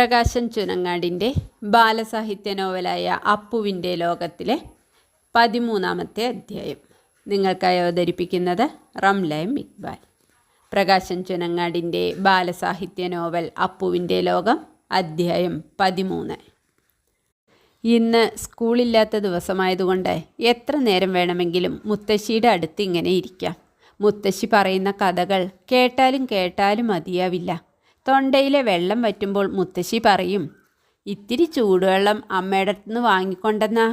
പ്രകാശൻ ചുനങ്ങാടിന്റെ ബാലസാഹിത്യ നോവലായ അപ്പുവിന്റെ ലോകത്തിലെ പതിമൂന്നാമത്തെ അധ്യായം. നിങ്ങൾക്കായി അവതരിപ്പിക്കുന്നത് റംലയം ഇക്ബാൽ. പ്രകാശൻ ചുനങ്ങാടിന്റെ ബാലസാഹിത്യ നോവൽ അപ്പുവിന്റെ ലോകം അധ്യായം പതിമൂന്ന്. ഇന്ന് സ്കൂളില്ലാത്ത ദിവസമായതുകൊണ്ട് എത്ര നേരം വേണമെങ്കിലും മുത്തശ്ശിയുടെ അടുത്ത് ഇങ്ങനെ ഇരിക്കാം. മുത്തശ്ശി പറയുന്ന കഥകൾ കേട്ടാലും കേട്ടാലും മതിയാവില്ല. തൊണ്ടയിലെ വെള്ളം വറ്റുമ്പോൾ മുത്തശ്ശി പറയും ഇത്തിരി ചൂടുവെള്ളം അമ്മയുടെ അടുത്തുനിന്ന് വാങ്ങിക്കൊണ്ടെന്നാ.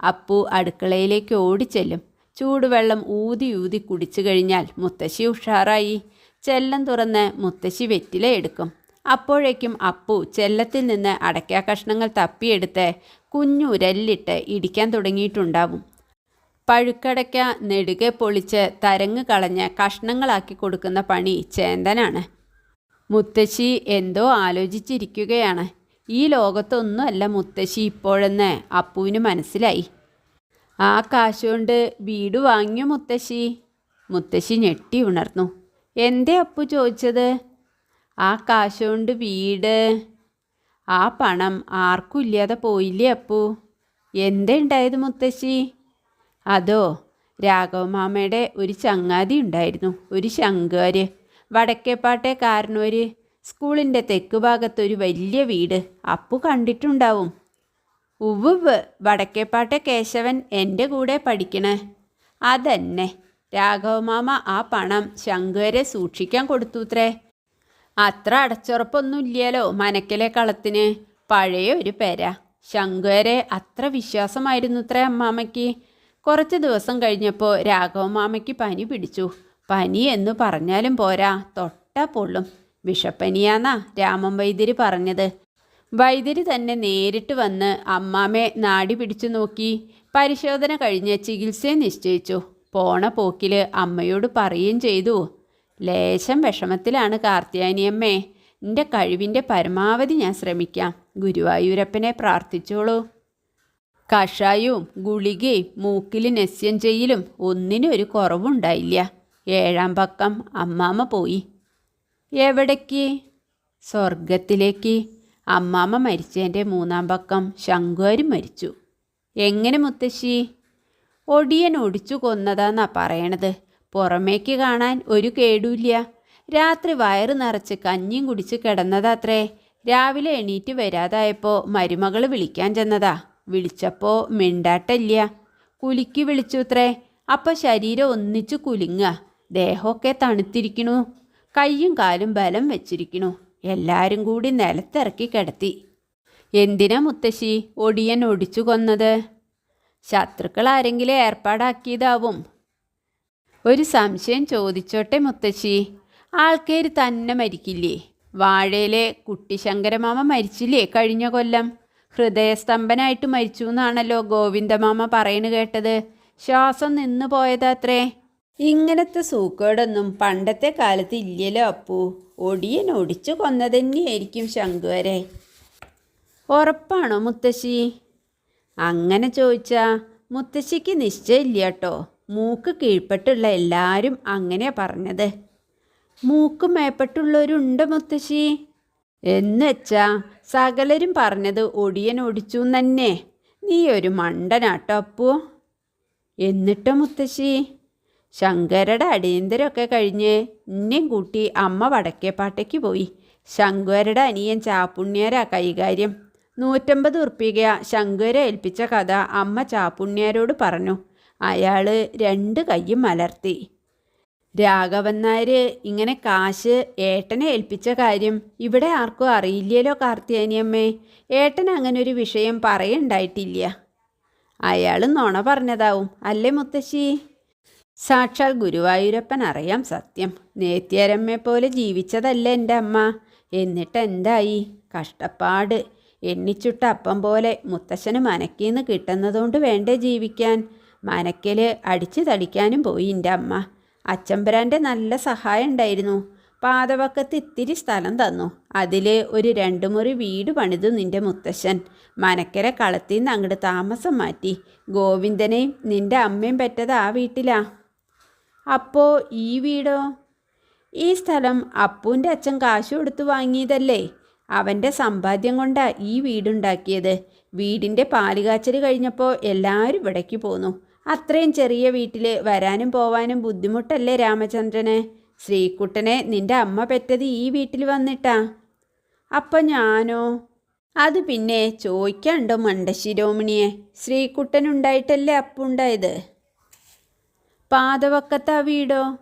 അപ്പു അടുക്കളയിലേക്ക് ഓടിച്ചെല്ലും. ചൂടുവെള്ളം ഊതി ഊതി കുടിച്ചു കഴിഞ്ഞാൽ മുത്തശ്ശി ഉഷാറായി. ചെല്ലം തുറന്ന് മുത്തശ്ശി വെറ്റില എടുക്കും. അപ്പോഴേക്കും അപ്പു ചെല്ലത്തിൽ നിന്ന് അടയ്ക്കാ കഷ്ണങ്ങൾ തപ്പിയെടുത്ത് കുഞ്ഞുരല്ലിട്ട് ഇടിക്കാൻ തുടങ്ങിയിട്ടുണ്ടാവും. പഴുക്കടയ്ക്ക നെടുകെ പൊളിച്ച് തരങ്ങ് കളഞ്ഞ് കഷ്ണങ്ങളാക്കി കൊടുക്കുന്ന പണി ചേന്തനാണ്. മുത്തശ്ശി എന്തോ ആലോചിച്ചിരിക്കുകയാണ്. ഈ ലോകത്തൊന്നുമല്ല മുത്തശ്ശി ഇപ്പോഴെന്ന് അപ്പുവിന് മനസ്സിലായി. ആ കാശുകൊണ്ട് വീട് വാങ്ങിയോ മുത്തശ്ശി? മുത്തശ്ശി ഞെട്ടി ഉണർന്നു. എന്തേ അപ്പു ചോദിച്ചത്? ആ കാശുകൊണ്ട് വീട് ആ പണം ആർക്കും ഇല്ലാതെ പോയില്ലേ അപ്പു? എന്തേ ഉണ്ടായത് മുത്തശ്ശി? അതോ രാഘവമാമയുടെ ഒരു ചങ്ങാതി ഉണ്ടായിരുന്നു ഒരു ശങ്കാര് വടക്കേപ്പാട്ടെ കാരണവര് സ്കൂളിന്റെ തെക്ക് ഭാഗത്തൊരു വലിയ വീട്. അപ്പു കണ്ടിട്ടുണ്ടാവും. ഉവ്വ് വടക്കേപ്പാട്ടെ കേശവൻ എന്റെ കൂടെ പഠിക്കണേ. അതന്നെ. രാഘവ മാമ ആ പണം ശങ്കുവരെ സൂക്ഷിക്കാൻ കൊടുത്തുത്രേ. അത്ര അടച്ചുറപ്പൊന്നുമില്ലല്ലോ മനക്കിലെ കളത്തിന്. പഴയ ഒരു പെര. ശങ്കുവരെ അത്ര വിശ്വാസമായിരുന്നു അത്രേ അമ്മാമ്മയ്ക്ക് കുറച്ച് ദിവസം കഴിഞ്ഞപ്പോൾ രാഘവ രാഘവമാമയ്ക്ക് പനി പിടിച്ചു. പനി എന്ന് പറഞ്ഞാലും പോരാ. തൊട്ടാ പൊള്ളും. വിഷപ്പനിയാന്നാ രാമൻ വൈദ്യര് പറഞ്ഞത്. വൈദ്യര് തന്നെ നേരിട്ട് വന്ന് അമ്മാമ്മയെ നാടി പിടിച്ചു നോക്കി. പരിശോധന കഴിഞ്ഞ് ചികിത്സയെ നിശ്ചയിച്ചു. പോണ പോക്കിൽ അമ്മയോട് പറയുകയും ചെയ്തു. ലേശം വിഷമത്തിലാണ് കാർത്തിയാനിയമ്മേ എന്റെ കഴിവിന്റെ പരമാവധി ഞാൻ ശ്രമിക്കാം. ഗുരുവായൂരപ്പനെ പ്രാർത്ഥിച്ചോളൂ. കഷായവും ഗുളികയും മൂക്കിൽ നസ്യം ചെയ്യലും ഒന്നിനും ഒരു കുറവുണ്ടായില്ല. ഏഴാം പക്കം അമ്മാമ്മ പോയി. എവിടേക്ക്? സ്വർഗത്തിലേക്ക്. അമ്മാമ്മ മരിച്ചതിന്റെ മൂന്നാം പക്കം ശങ്കുവാരും മരിച്ചു. എങ്ങനെ മുത്തശ്ശി? ഒടിയൻ ഒടിച്ചു കൊന്നതാന്നാ പറയണത്. പുറമേക്ക് കാണാൻ ഒരു കേടുമില്ല രാത്രി വയറ് നിറച്ച് കഞ്ഞിയും കുടിച്ച് കിടന്നതാത്രേ. രാവിലെ എണീറ്റ് വരാതായപ്പോൾ മരുമകൾ വിളിക്കാൻ ചെന്നതാ. വിളിച്ചപ്പോൾ മിണ്ടാട്ടില്ല കുലുക്കി വിളിച്ചുത്രേ. അപ്പോൾ ശരീരം ഒന്നിച്ച് കുലുങ്ങുക. ദേഹമൊക്കെ തണുത്തിരിക്കണു. കയ്യും കാലും ബലം വെച്ചിരിക്കണു. എല്ലാരും കൂടി നിലത്തിറക്കി കിടത്തി. എന്തിനാ മുത്തശ്ശി ഒടിയൻ ഒടിച്ചു കൊന്നത്? ശത്രുക്കൾ ആരെങ്കിലും ഏർപ്പാടാക്കിയതാവും. ഒരു സംശയം ചോദിച്ചോട്ടെ മുത്തശ്ശി. ആൾക്കാർ തന്നെ മരിക്കില്ലേ? വാഴയിലെ കുട്ടി കുട്ടിശങ്കരമാമ മരിച്ചില്ലേ കഴിഞ്ഞ കൊല്ലം? ഹൃദയസ്തംഭനായിട്ട് മരിച്ചു എന്നാണല്ലോ ഗോവിന്ദമാമ പറയണു കേട്ടത്. ശ്വാസം നിന്നു പോയതാത്രേ ഇങ്ങനത്തെ സൂക്കേടൊന്നും പണ്ടത്തെ കാലത്ത് ഇല്ലല്ലോ അപ്പു. ഒടിയൻ ഒടിച്ചു കൊന്നതന്നെയായിരിക്കും ശങ്കുവരെ ഉറപ്പാണോ മുത്തശ്ശി? അങ്ങനെ ചോദിച്ചാ മുത്തശ്ശിക്ക് നിശ്ചയമില്ല കേട്ടോ മൂക്ക് കീഴ്പ്പെട്ടുള്ള എല്ലാവരും അങ്ങനെ പറഞ്ഞത്. മൂക്ക് മേപ്പെട്ടുള്ളവരുണ്ട് മുത്തശ്ശി? എന്നുവെച്ചാ സകലരും പറഞ്ഞത് ഒടിയൻ ഒടിച്ചു തന്നെ നീ ഒരു മണ്ടനാട്ടോ അപ്പു. എന്നിട്ടോ മുത്തശ്ശി? ശങ്കരുടെ അടിയന്തരമൊക്കെ കഴിഞ്ഞ് എന്നെയും കൂട്ടി അമ്മ വടക്കേപ്പാട്ടേക്ക് പോയി. ശങ്കുവരുടെ അനിയൻ ചാപ്പുണ്യാരാ കൈകാര്യം. നൂറ്റമ്പത് ഉറുപ്പിക ശങ്കുവരെ ഏൽപ്പിച്ച കഥ അമ്മ ചാപ്പുണ്യാരോട് പറഞ്ഞു. അയാൾ രണ്ട് കൈയും മലർത്തി. രാഘവൻ നായർ ഇങ്ങനെ കാശ് ഏട്ടനെ ഏൽപ്പിച്ച കാര്യം ഇവിടെ ആർക്കും അറിയില്ലല്ലോ കാർത്തിയാനിയമ്മേ? ഏട്ടൻ അങ്ങനെ ഒരു വിഷയം പറയണ്ടായിട്ടില്ല. അയാൾ നുണ പറഞ്ഞതാവും. അല്ലേ മുത്തശ്ശി? സാക്ഷാൽ ഗുരുവായൂരപ്പൻ അറിയാം സത്യം. നേത്യരമ്മയെ പോലെ ജീവിച്ചതല്ല എന്റെ അമ്മ. എന്നിട്ട് എന്തായി കഷ്ടപ്പാട്. എണ്ണിച്ചുട്ട അപ്പം പോലെ മുത്തശ്ശന് മനക്കീന്ന് കിട്ടുന്നതുകൊണ്ട് വേണ്ടേ ജീവിക്കാൻ. മനക്കൽ അടിച്ചു തടിക്കാനും പോയി എന്റെ അമ്മ. അച്ചമ്പരാന്റെ നല്ല സഹായം ഉണ്ടായിരുന്നു. പാതവക്കത്ത് ഇത്തിരി സ്ഥലം തന്നു. അതിൽ ഒരു രണ്ട് മുറി വീട് പണിതു നിന്റെ മുത്തശ്ശൻ. മനക്കര കളത്തിൽ നിന്ന് അങ്ങോട്ട് താമസം മാറ്റി. ഗോവിന്ദനെയും നിന്റെ അമ്മയും പറ്റത് ആ വീട്ടിലാ. അപ്പോൾ ഈ വീടോ? ഈ സ്ഥലം അപ്പൂന്റെ അച്ഛൻ കാശു കൊടുത്ത് വാങ്ങിയതല്ലേ? അവന്റെ സമ്പാദ്യം കൊണ്ടാ ഈ വീടുണ്ടാക്കിയത്. വീടിന്റെ പാലുകാച്ചൽ കഴിഞ്ഞപ്പോൾ എല്ലാവരും ഇവിടേക്ക് പോന്നു. അത്രയും ചെറിയ വീട്ടിൽ വരാനും പോവാനും ബുദ്ധിമുട്ടല്ലേ രാമചന്ദ്രന്? ശ്രീകുട്ടനെ നിന്റെ അമ്മ പെറ്റത് ഈ വീട്ടിൽ വന്നിട്ടാ? അപ്പം ഞാനോ? അത് പിന്നെ ചോദിക്കാണ്ടോ മണ്ടശിരോമണിയെ ശ്രീകുട്ടനുണ്ടായിട്ടല്ലേ അപ്പുണ്ടായത്? പാതവക്കത്ത് വീടോ?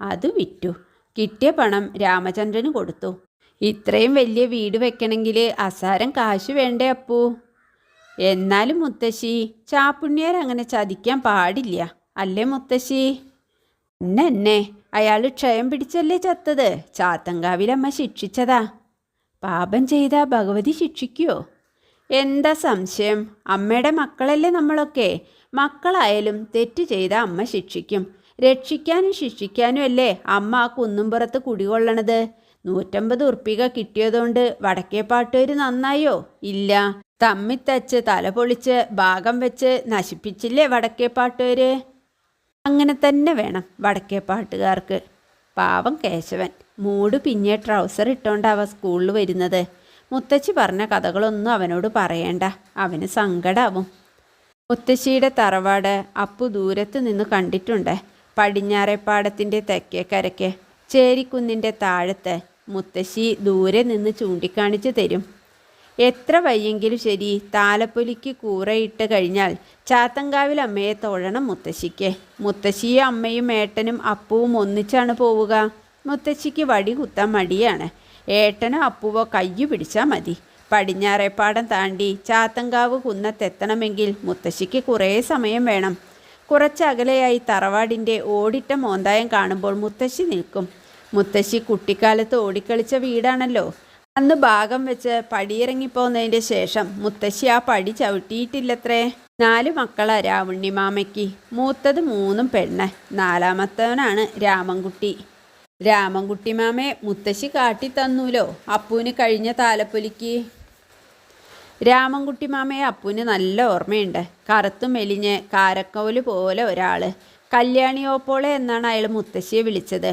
അത് വിറ്റു. കിട്ടിയ പണം രാമചന്ദ്രന് കൊടുത്തു. ഇത്രയും വലിയ വീട് വെക്കണമെങ്കിൽ അസാരം കാശ് വേണ്ടേ അപ്പൂ? എന്നാലും മുത്തശ്ശി ചാപ്പുണ്ണിയാരങ്ങനെ ചതിക്കാൻ പാടില്ല. അല്ലേ മുത്തശ്ശി? എന്നെ അയാൾ ക്ഷയം പിടിച്ചല്ലേ ചത്തത്? ചാത്തങ്കാവിലമ്മ ശിക്ഷിച്ചതാ. പാപം ചെയ്താ ഭഗവതി ശിക്ഷിക്കുവോ എന്താ സംശയം? അമ്മയുടെ മക്കളല്ലേ നമ്മളൊക്കെ? മക്കളായാലും തെറ്റ് ചെയ്ത അമ്മ ശിക്ഷിക്കും. രക്ഷിക്കാനും ശിക്ഷിക്കാനും അല്ലേ അമ്മ ആ കുന്നുംപുറത്ത് കുടികൊള്ളണത്? നൂറ്റമ്പത് ഉറുപ്പിക കിട്ടിയതുകൊണ്ട് വടക്കേപ്പാട്ടൂര് നന്നായോ? ഇല്ല. തമ്മിത്തച്ച് തല പൊളിച്ച് ഭാഗം വെച്ച് നശിപ്പിച്ചില്ലേ വടക്കേപ്പാട്ടൂര് അങ്ങനെ തന്നെ വേണം വടക്കേപ്പാട്ടുകാർക്ക് പാവം കേശവൻ. മൂട് പിന്നെ ട്രൗസർ ഇട്ടോണ്ടാവാ സ്കൂളിൽ വരുന്നത്. മുത്തച്ഛി പറഞ്ഞ കഥകളൊന്നും അവനോട് പറയണ്ട. അവന് സങ്കടാവും. മുത്തശ്ശിയുടെ തറവാട് അപ്പു ദൂരത്ത് നിന്ന് കണ്ടിട്ടുണ്ട്. പടിഞ്ഞാറേപ്പാടത്തിന്റെ തെക്കേക്കരയ്ക്ക് ചേരിക്കുന്നിന്റെ താഴത്ത് മുത്തശ്ശി ദൂരെ നിന്ന് ചൂണ്ടിക്കാണിച്ചു തരും. എത്ര വയ്യെങ്കിലും ശരി താലപ്പൊലിക്ക് കൂറയിട്ട് കഴിഞ്ഞാൽ ചാത്തങ്കാവിൽ അമ്മയെ തൊഴണം മുത്തശ്ശിക്ക്. മുത്തശ്ശിയും അമ്മയും ഏട്ടനും അപ്പുവും ഒന്നിച്ചാണ് പോവുക. മുത്തശ്ശിക്ക് വടി കുത്താൻ മടിയാണ്. ഏട്ടനോ അപ്പുവോ കയ്യു പിടിച്ചാൽ മതി. പടിഞ്ഞാറേപ്പാടം താണ്ടി ചാത്തങ്കാവ് കുന്നത്തെത്തണമെങ്കിൽ മുത്തശ്ശിക്ക് കുറേ സമയം വേണം. കുറച്ചകലെയായി തറവാടിന്റെ ഓടിട്ട മോന്തായം കാണുമ്പോൾ മുത്തശ്ശി നിൽക്കും. മുത്തശ്ശി കുട്ടിക്കാലത്ത് ഓടിക്കളിച്ച വീടാണല്ലോ. അന്ന് ഭാഗം വെച്ച് പടിയിറങ്ങിപ്പോന്നതിന്റെ ശേഷം മുത്തശ്ശി ആ പടി ചവിട്ടിയിട്ടില്ലത്രേ. നാല് മക്കളാ രാവുണ്ണിമാമയ്ക്ക്. മൂത്തത് മൂന്നും പെണ്ണ്. നാലാമത്തവനാണ് രാമൻകുട്ടി. രാമൻകുട്ടി മാമേ മുത്തശ്ശി കാട്ടി തന്നൂലോ അപ്പൂന് കഴിഞ്ഞ താലപ്പൊലിക്ക്. രാമൻകുട്ടി മാമയെ അപ്പൂന് നല്ല ഓർമ്മയുണ്ട്. കറുത്തു മെലിഞ്ഞ് കാരക്കോൽ പോലെ ഒരാൾ കല്യാണിയോപ്പോളെ എന്നാണ് അയാൾ മുത്തശ്ശിയെ വിളിച്ചത്.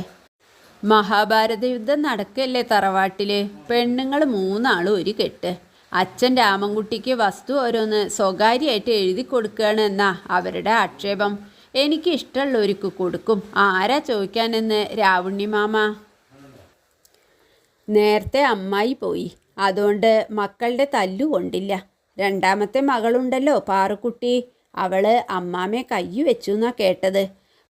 മഹാഭാരത യുദ്ധം നടക്കല്ലേ തറവാട്ടിൽ പെണ്ണുങ്ങൾ മൂന്നാളും ഒരു കെട്ട്. അച്ഛൻ രാമൻകുട്ടിക്ക് വസ്തു ഓരോന്ന് സ്വകാര്യമായിട്ട് എഴുതി കൊടുക്കുകയാണ് എന്നാ അവരുടെ ആക്ഷേപം. എനിക്ക് ഇഷ്ടമുള്ളവർക്ക് കൊടുക്കും. ആരാ ചോദിക്കാനെന്ന്? രാവുണ്ണി മാമ. നേരത്തെ അമ്മായി പോയി. അതുകൊണ്ട് മക്കളുടെ തല്ലു കൊണ്ടില്ല. രണ്ടാമത്തെ മകളുണ്ടല്ലോ പാറുക്കുട്ടി. അവൾ അമ്മാമ്മയെ കയ്യു വെച്ചു എന്നാ കേട്ടത്.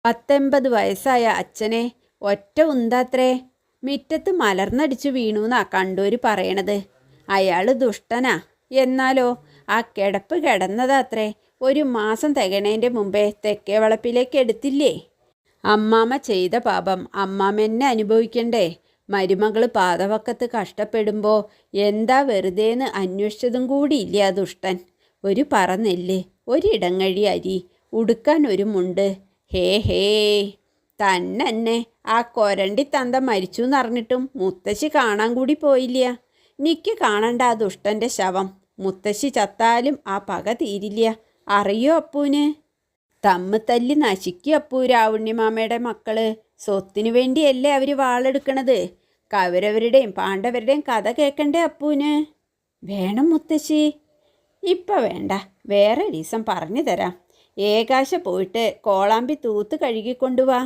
പത്തൊൻപത് വയസ്സായ അച്ഛനെ ഒറ്റ ഉന്താത്രേ. മിറ്റത്ത് മലർന്നടിച്ചു വീണുന്നാ കണ്ടോര് പറയണത്. അയാൾ ദുഷ്ടനാ. എന്നാലോ ആ കിടപ്പ് കിടന്നതാത്രേ ഒരു മാസം തികണേന്റെ മുമ്പേ തെക്കേ വളപ്പിലേക്ക് എടുത്തില്ലേ? അമ്മാമ്മ ചെയ്ത പാപം അമ്മാമ്മ അനുഭവിക്കണ്ടേ? മരുമകൾ പാതവക്കത്ത് കഷ്ടപ്പെടുമ്പോൾ എന്താ വെറുതേന്ന് അന്വേഷിച്ചതും കൂടിയില്ല ആ ദുഷ്ടൻ. ഒരു പറ നെല്ല് ഒരിടങ്ങഴി അരി ഉടുക്കാൻ ഒരു മുണ്ട്. ഹേ ഹേ തന്നെ ആ കൊരണ്ടി തന്ത മരിച്ചു എന്നറിഞ്ഞിട്ടും മുത്തശ്ശി കാണാൻ കൂടി പോയില്ല. നിക്ക് കാണണ്ട ആ ദുഷ്ടന്റെ ശവം. മുത്തശ്ശി ചത്താലും ആ പക തീരില്ല. അറിയോ അപ്പൂന്? തമ്മ തല്ലി നശിക്കും അപ്പൂ രാവുണ്ണിമാമയുടെ മക്കൾ. സ്വത്തിനു വേണ്ടിയല്ലേ അവർ വാളെടുക്കണത്? കൗരവരുടെയും പാണ്ഡവരുടെയും കഥ കേൾക്കണ്ടേ അപ്പൂന്? വേണം മുത്തശ്ശി. ഇപ്പം വേണ്ട. വേറെ ദിവസം പറഞ്ഞു തരാം. ഏകാശ പോയിട്ട് കോളാമ്പി തൂത്ത് കഴുകിക്കൊണ്ടുവാ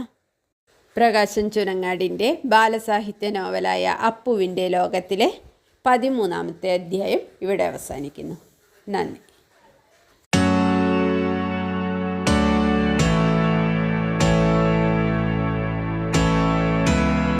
പ്രകാശൻ ചുനങ്ങാടിന്റെ ബാലസാഹിത്യ നോവലായ അപ്പുവിന്റെ ലോകത്തിലെ പതിമൂന്നാമത്തെ അധ്യായം ഇവിടെ അവസാനിക്കുന്നു. നന്ദി.